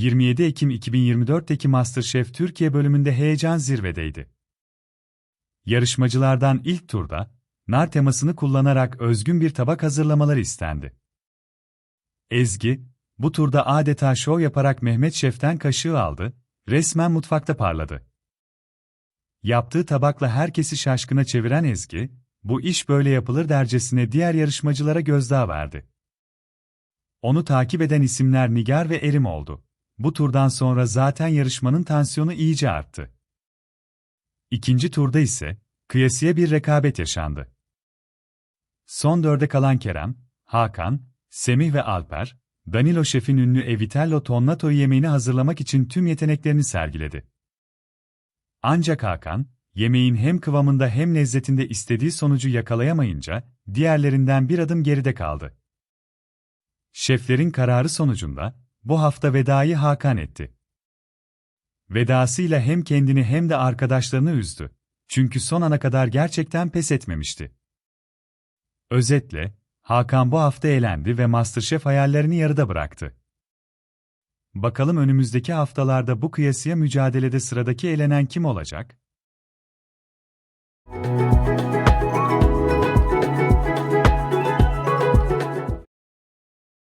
27 Ekim 2024'teki MasterChef Türkiye bölümünde heyecan zirvedeydi. Yarışmacılardan ilk turda, nar temasını kullanarak özgün bir tabak hazırlamaları istendi. Ezgi, bu turda adeta şov yaparak Mehmet Şef'ten kaşığı aldı, resmen mutfakta parladı. Yaptığı tabakla herkesi şaşkına çeviren Ezgi, bu iş böyle yapılır dercesine diğer yarışmacılara gözdağı verdi. Onu takip eden isimler Nigar ve Erim oldu. Bu turdan sonra zaten yarışmanın tansiyonu iyice arttı. İkinci turda ise, kıyasıya bir rekabet yaşandı. Son dörde kalan Kerem, Hakan, Semih ve Alper, Danilo Şef'in ünlü Evitello Tonnato yemeğini hazırlamak için tüm yeteneklerini sergiledi. Ancak Hakan, yemeğin hem kıvamında hem lezzetinde istediği sonucu yakalayamayınca, diğerlerinden bir adım geride kaldı. Şeflerin kararı sonucunda, bu hafta vedayı Hakan etti. Vedasıyla hem kendini hem de arkadaşlarını üzdü. Çünkü son ana kadar gerçekten pes etmemişti. Özetle, Hakan bu hafta elendi ve MasterChef hayallerini yarıda bıraktı. Bakalım önümüzdeki haftalarda bu kıyasıya mücadelede sıradaki elenen kim olacak?